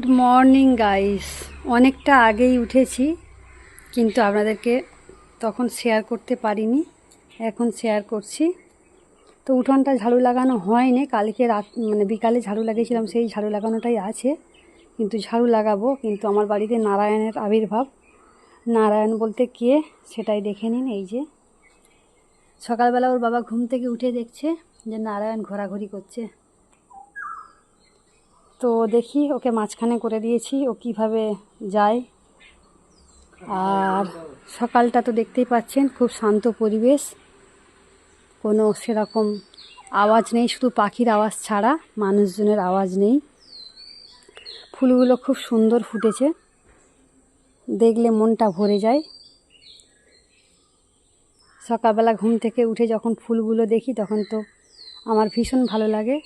Good morning guys অনেকটা আগেই উঠেছি, কিন্তু আপনাদেরকে তখন শেয়ার করতে পারিনি, এখন শেয়ার করছি। তো উঠোনটা ঝাড়ু লাগানো হয়নি, কালকে রাত মানে বিকালে ঝাড়ু লাগিয়েছিলাম, সেই ঝাড়ু লাগানোটাই আছে, কিন্তু ঝাড়ু লাগাবো, কিন্তু আমার বাড়িতে নারায়ণের আবির্ভাব। নারায়ণ বলতে কে, সেটাই দেখে নিন, এই যে। সকালবেলা ওর বাবা ঘুম থেকে উঠে দেখছে যে নারায়ণ ঘোরাঘুরি করছে। তো দেখি ওকে মাঝখানে করে দিয়েছি, ও কীভাবে যায়। আর সকালটা তো দেখতেই পাচ্ছেন, খুব শান্ত পরিবেশ। কোনো সেরকম আওয়াজ নেই, শুধু পাখির আওয়াজ ছাড়া, মানুষজনের আওয়াজ নেই। ফুলগুলো খুব সুন্দর ফুটেছে। দেখলে মনটা ভরে যায়। সকালবেলা ঘুম থেকে উঠে যখন ফুলগুলো দেখি, তখন তো আমার ভীষণ ভালো লাগে।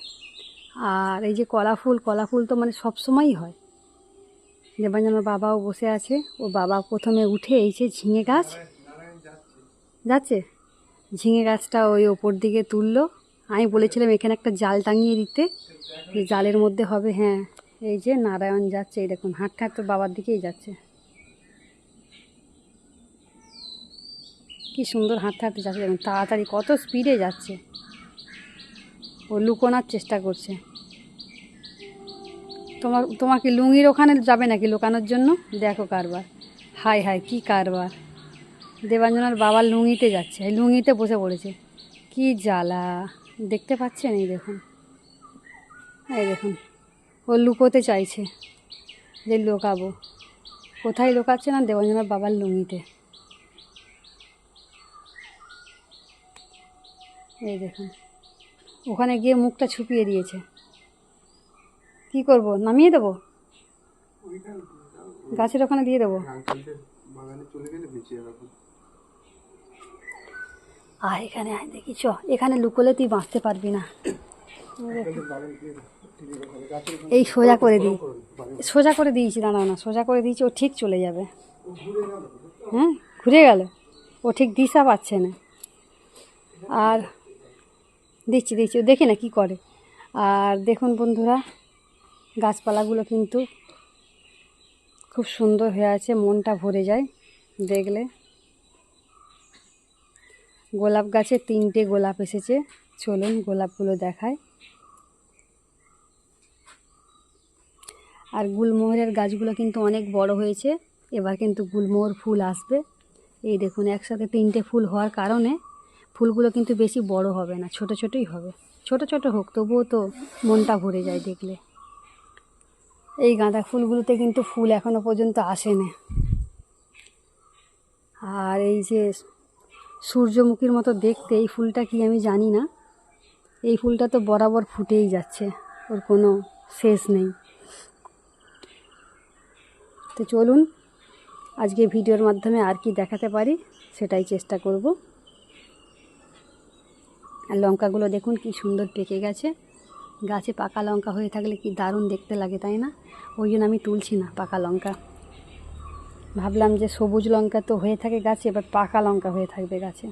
আর এই যে কলা ফুল কলা ফুল তো মানে সবসময়ই হয়। যেমন আমার বাবাও বসে আছে। ও বাবা প্রথমে উঠে এই যে ঝিঙে গাছ। যাচ্ছে? ঝিঙে গাছটা ওই ওপর দিকে তুললো। আমি বলেছিলাম এখানে একটা জাল টাঙিয়ে দিতে। যে জালের মধ্যে হবে হ্যাঁ। এই যে নারায়ণ যাচ্ছে, এই দেখুন হাঁটতে হাঁটতে বাবার দিকেই যাচ্ছে। কি সুন্দর হাঁটতে হাঁটতে যাচ্ছে, দেখুন, তাড়াতাড়ি কত স্পিডে যাচ্ছে। ও লুকোনোর চেষ্টা করছে। তোমার তোমার কি লুঙ্গির ওখানে যাবে নাকি লুকানোর জন্য? দেখো কারবার। হাই হাই কি কারবার। দেবাঞ্জনার বাবার লুঙ্গিতে যাচ্ছে। লুঙ্গিতে বসে পড়েছে। কি জ্বালা। দেখতে পাচ্ছেন? এই দেখুন। এই দেখুন। ও লুকোতে চাইছে যে লুকাবো। কোথায় লুকাচ্ছে না দেবাঞ্জনার বাবার লুঙ্গিতে? এই দেখুন। ওখানে গিয়ে মুখটা ছুপিয়ে দিয়েছে। কি করব? নামিয়ে দেবো? গাছের ওখানে দিয়ে দেবো? আর এখানে, আয় দেখি, চ। এখানে লুকোলে তুই বাঁচতে পারবি না। এই সোজা করে দিই। সোজা করে দিয়েছি দাঁড়াও না সোজা করে দিয়েছি, ও ঠিক চলে যাবে। হ্যাঁ ঘুরে গেল। ও ঠিক দিশা পাচ্ছে না। আর দিচ্ছি ও দেখি না কি করে। আর দেখুন বন্ধুরা, গাছপালাগুলো কিন্তু খুব সুন্দর হয়ে আছে, মনটা ভরে যায় দেখলে। গোলাপ গাছে তিনটে গোলাপ এসেছে, চলুন গোলাপগুলো দেখায় আর গুলমোহরের গাছগুলো কিন্তু অনেক বড় হয়েছে, এবার কিন্তু গুলমোহর ফুল আসবে। এই দেখুন, একসাথে তিনটে ফুল হওয়ার কারণে ফুলগুলো কিন্তু বেশি বড় হবে না, ছোট ছোটই হবে। ছোট ছোট হোক, তবুও তো মনটা ভরে যায় দেখলে। এই গাঁদা ফুলগুলোতে কিন্তু ফুল এখনও পর্যন্ত আসেনি আর এই যে সূর্যমুখীর মতো দেখতে, এই ফুলটা কি আমি জানি না। এই ফুলটা তো বরাবর ফুটেই যাচ্ছে, ওর কোনো শেষ নেই। তো চলুন, আজকে ভিডিওর মাধ্যমে আর কি দেখাতে পারি, সেটাই চেষ্টা করব। আর লঙ্কাগুলো দেখুন কি সুন্দর পেকে গেছে। গাছে পাকা লঙ্কা হয়ে থাকলে কি দারুণ দেখতে লাগে, তাই না? ওই জন্য আমি তুলছি না পাকা লঙ্কা। ভাবলাম যে সবুজ লঙ্কা তো হয়ে থাকে গাছে এবার পাকা লঙ্কা হয়ে থাকবে গাছে।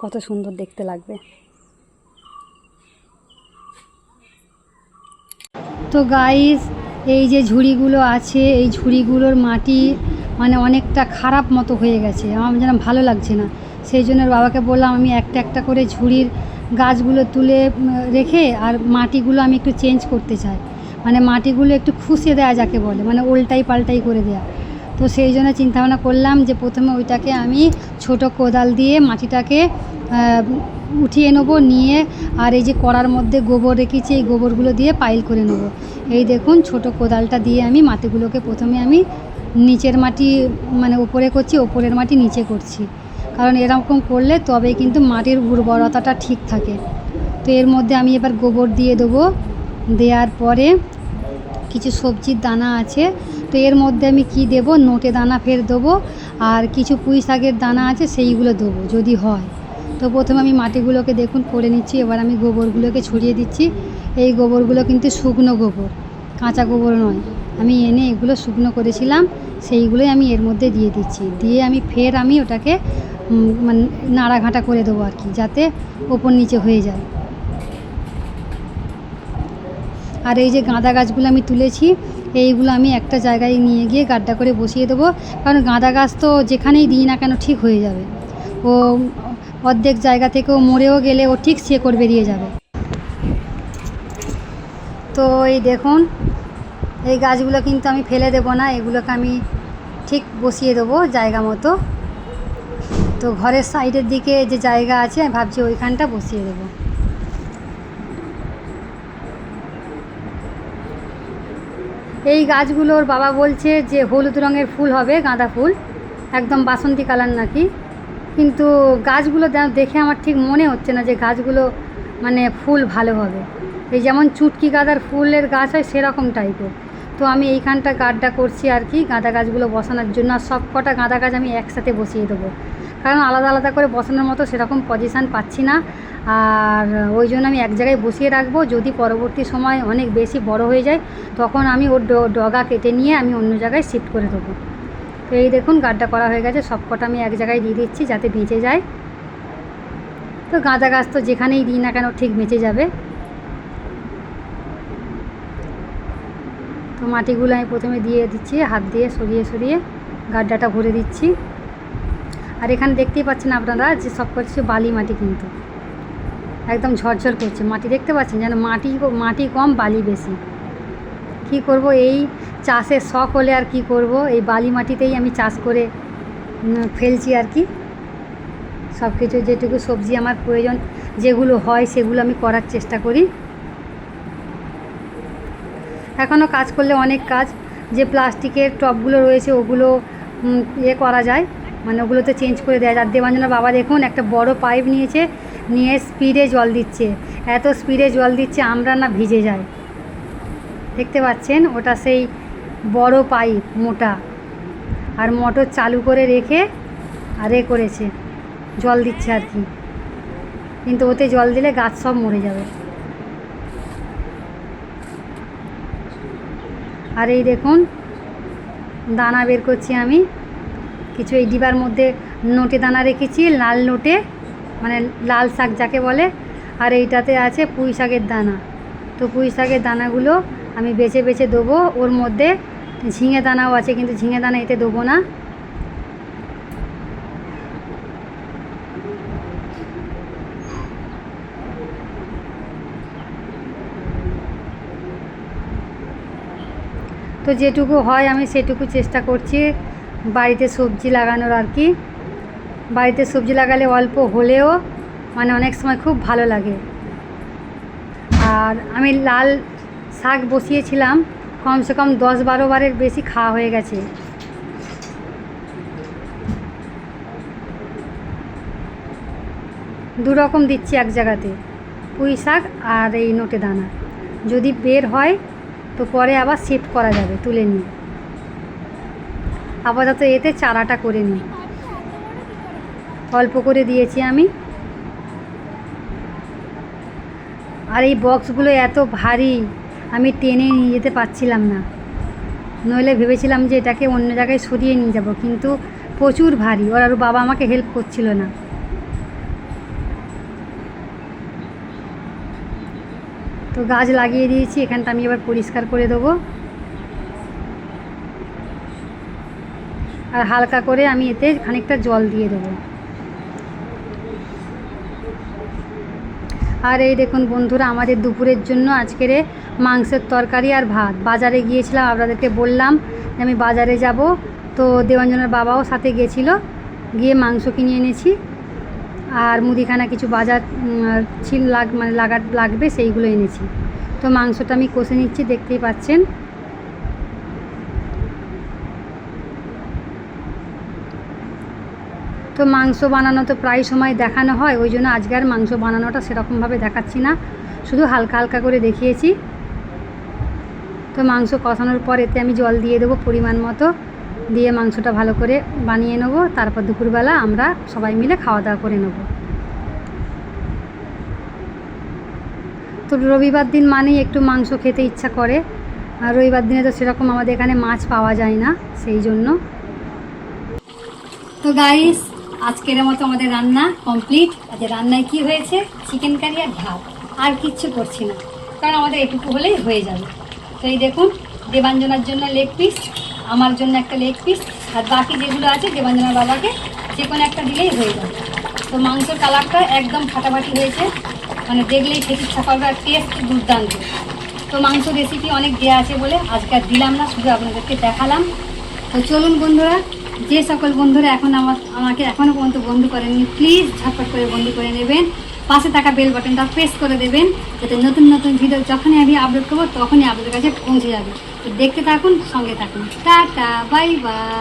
কত সুন্দর দেখতে লাগবে। তো গাইস এই যে ঝুড়িগুলো আছে, এই ঝুড়িগুলোর মাটি মানে অনেকটা খারাপ মতো হয়ে গেছে। আমার যেন ভালো লাগছে না। সেই জন্য বাবাকে বললাম, আমি একটা একটা করে ঝুড়ির গাছগুলো তুলে রেখে আর মাটিগুলো আমি একটু চেঞ্জ করতে চাই। মানে মাটিগুলো একটু খুশিয়ে দেওয়া যাকে বলে মানে উল্টাই পাল্টাই করে দেওয়া তো সেই জন্য চিন্তাভাবনা করলাম যে প্রথমে ওইটাকে আমি ছোট কোদাল দিয়ে মাটিটাকে উঠিয়ে নেব, নিয়ে আর এই যে কড়ার মধ্যে গোবর রেখেছি, এই গোবরগুলো দিয়ে পাইল করে নেব। এই দেখুন ছোট কোদালটা দিয়ে আমি মাটিগুলোকে প্রথমে আমি নিচের মাটি মানে ওপরে করছি ওপরের মাটি নিচে করছি। কারণ এরকম করলে তবে কিন্তু মাটির উর্বরতাটা ঠিক থাকে। তো এর মধ্যে আমি এবার গোবর দিয়ে দেবো। দেওয়ার পরে কিছু সবজির দানা আছে। তো এর মধ্যে আমি কি দেবো? নোটে দানা ফের দেবো। আর কিছু পুঁই শাকের দানা আছে, সেইগুলো দেবো যদি হয়। তো প্রথমে আমি মাটিগুলোকে দেখুন, করে নিচ্ছি। এবার আমি গোবরগুলোকে ছড়িয়ে দিচ্ছি। এই গোবরগুলো কিন্তু শুকনো গোবর, কাঁচা গোবর নয়। আমি এনে এগুলো শুকনো করেছিলাম, সেইগুলোই আমি এর মধ্যে দিয়ে দিচ্ছি। দিয়ে আমি ফের আমি ওটাকে মানে নাড়াঘাঁটা করে দেবো আর কি, যাতে ওপর নিচে হয়ে যায়। আর এই যে গাঁদা গাছগুলো আমি তুলেছি, এইগুলো আমি একটা জায়গায় নিয়ে গিয়ে গাড্ডা করে বসিয়ে দেবো, কারণ গাঁদা গাছ তো যেখানেই দিই না কেন ঠিক হয়ে যাবে। ও অর্ধেক জায়গা থেকেও মরেও গেলে ও ঠিক শেকড় বেরিয়ে যাবে। তো এই দেখুন, এই গাছগুলো কিন্তু আমি ফেলে দেবো না, এগুলোকে আমি ঠিক বসিয়ে দেবো জায়গা মতো। তো ঘরের সাইডের দিকে যে জায়গা আছে, আমি ভাবছি ওইখানটা বসিয়ে দেবো। এই গাছগুলোর বাবা বলছে যে হলুদ রঙের ফুল হবে, গাঁদা ফুল, একদম বাসন্তী কালার নাকি। কিন্তু গাছগুলো দেখে আমার ঠিক মনে হচ্ছে না যে গাছগুলো মানে ফুল ভালো হবে। এই যেমন চুটকি গাঁদার ফুলের গাছ হয় সেরকম টাইপের। তো আমি এইখানটা গাড্ডা করছি আর কি, গাঁদা গাছগুলো বসানোর জন্য আর সব কটা গাঁদা গাছ আমি একসাথে বসিয়ে দেবো। কারণ আলাদা আলাদা করে বসানোর মতো সেরকম পজিশান পাচ্ছি না। আর ওই জন্য আমি এক জায়গায় বসিয়ে রাখব। যদি পরবর্তী সময় অনেক বেশি বড় হয়ে যায়, তখন আমি ওর ডগা কেটে নিয়ে আমি অন্য জায়গায় শিফট করে দেবো। তো এই দেখুন গাড্ডা করা হয়ে গেছে। সব কটা আমি এক জায়গায় দিয়ে দিচ্ছি যাতে বেঁচে যায়। তো গাঁদা গাছ তো যেখানেই দিই না কেন ঠিক বেঁচে যাবে। তো মাটিগুলো আমি প্রথমে দিয়ে দিচ্ছি, হাত দিয়ে সরিয়ে সরিয়ে গাড্ডাটা ভরে দিচ্ছি। আর এখানে দেখতেই পাচ্ছেন আপনারা যে সব কিছু বালি মাটি কিন্তু। একদম ঝরঝর করছে মাটি। দেখতে পাচ্ছেন যেন মাটি মাটি কম, বালি বেশি। কি করব এই চাষের শখ হলে আর কি করব? এই বালি মাটিতেই আমি চাষ করে ফেলছি আর কি। সব কিছু যেটুকু সবজি আমার প্রয়োজন, যেগুলো হয় সেগুলো আমি করার চেষ্টা করি। এখনও কাজ করলে অনেক কাজ। যে প্লাস্টিকের টবগুলো রয়েছে ওগুলো ইয়ে করা যায়। মানে ওগুলোতে চেঞ্জ করে দেয়। আর দেবাঞ্জনা বাবা দেখুন, একটা বড় পাইপ নিয়েছে, নিয়ে স্পিডে জল দিচ্ছে। এত স্পিডে জল দিচ্ছে, আমরা না ভিজে যাই। দেখতে পাচ্ছেন? ওটা সেই বড় পাইপ মোটা। আর মোটর চালু করে রেখে আর এ করেছে। জল দিচ্ছে আর কি। কিন্তু ওতে জল দিলে গাছ সব মরে যাবে। আর এই দেখুন, দানা বের করছি আমি। কিছু এই ডিবার মধ্যে নোটে দানা রেখেছি, লাল নোটে মানে লাল শাক যাকে বলে, আর এইটাতে আছে পুঁই শাকের দানা। তো পুঁই শাকের দানাগুলো আমি বেছে বেছে দেবো, ওর মধ্যে ঝিঙে দানাও আছে, কিন্তু ঝিঙে দানা এতে দেবো না। তো যেটুকু হয় আমি সেটুকু চেষ্টা করছি। বাড়িতে সবজি লাগানোর আর কি। বাড়িতে সবজি লাগালে অল্প হলেও মানে অনেক সময় খুব ভালো লাগে। আর আমি লাল শাক বসিয়েছিলাম, কমসে কম দশ বারো বারের বেশি খাওয়া হয়ে গেছে। দু রকম দিচ্ছি এক জায়গাতে, পুঁই শাক আর এই নোটে দানা। যদি বের হয়, তো পরে আবার শিফট করা যাবে তুলে নিয়ে। আপাতত এতে চারাটা করে নিই। অল্প করে দিয়েছি আমি। আর এই বক্সগুলো এত ভারী, আমি টেনে নিয়ে যেতে পারছিলাম না। নইলে ভেবেছিলাম যে এটাকে অন্য জায়গায় সরিয়ে নিয়ে যাব, কিন্তু প্রচুর ভারী। ওর আর বাবা আমাকে হেল্প করছিল না। তো গাছ লাগিয়ে দিয়েছি, এখানটা আমি এবার পরিষ্কার করে দেবো। আর হালকা করে আমি এতে খানিকটা জল দিয়ে দেবো। আর এই দেখুন বন্ধুরা, আমাদের দুপুরের জন্য আজকের মাংসের তরকারি আর ভাত। বাজারে গিয়েছিলাম, আপনাদেরকে বললাম যে আমি বাজারে যাব। তো দেবাঞ্জনের বাবাও সাথে গিয়েছিল গিয়ে মাংস কিনে এনেছি। আর মুদিখানা কিছু বাজার ছিল লাগ মানে লাগা লাগবে সেইগুলো এনেছি। তো মাংসটা আমি কষে নিচ্ছি, দেখতেই পাচ্ছেন। তো মাংস বানানো তো প্রায় সময় দেখানো হয়, ওই জন্য আজকে আর মাংস বানানোটা সেরকমভাবে দেখাচ্ছি না। শুধু হালকা হালকা করে দেখিয়েছি। তো মাংস কষানোর পর এতে আমি জল দিয়ে দেবো পরিমাণ মতো। দিয়ে মাংসটা ভালো করে বানিয়ে নেব। তারপর দুপুরবেলা আমরা সবাই মিলে খাওয়া দাওয়া করে নেব। তো রবিবার দিন মানেই একটু মাংস খেতে ইচ্ছা করে। আর রবিবার দিনে তো সেরকম আমাদের এখানে মাছ পাওয়া যায় না, সেই জন্য। তো গাইস আজকের মতো আমাদের রান্না কমপ্লিট আজ রান্নায় কি হয়েছে? চিকেন কারি আর ভাত। আর কিচ্ছু করছি না। কারণ আমাদের এটুকু হলেই হয়ে যাবে। তো এই দেখুন, দেবাঞ্জনার জন্য লেগ পিস আমার জন্য একটা লেগ পিস আর বাকি যেগুলো আছে দেবাঞ্জনার বাবাকে যে কোনো একটা দিলেই হয়ে যাবে। তো মাংসের কালারটা একদম ফাটাফাটি হয়েছে। মানে দেখলেই খেতে ইচ্ছা করবে আর টেস্ট দুর্দান্ত। তো মাংস রেসিপি অনেক দেওয়া আছে বলে আজকে আর দিলাম না, শুধু আপনাদেরকে দেখালাম। তো চলুন বন্ধুরা যে সকল বন্ধুরা এখন আমার আমাকে এখনও পর্যন্ত বন্ধু করেননি প্লিজ ঝটপট করে বন্ধু করে নেবেন। পাশে থাকা বেল বাটনটা প্রেস করে দেবেন, যাতে নতুন নতুন ভিডিও যখনই আমি আপলোড করব, তখনই আপনাদের কাছে পৌঁছে যাবে। দেখতে থাকুন, সঙ্গে থাকুন। Tata bye bye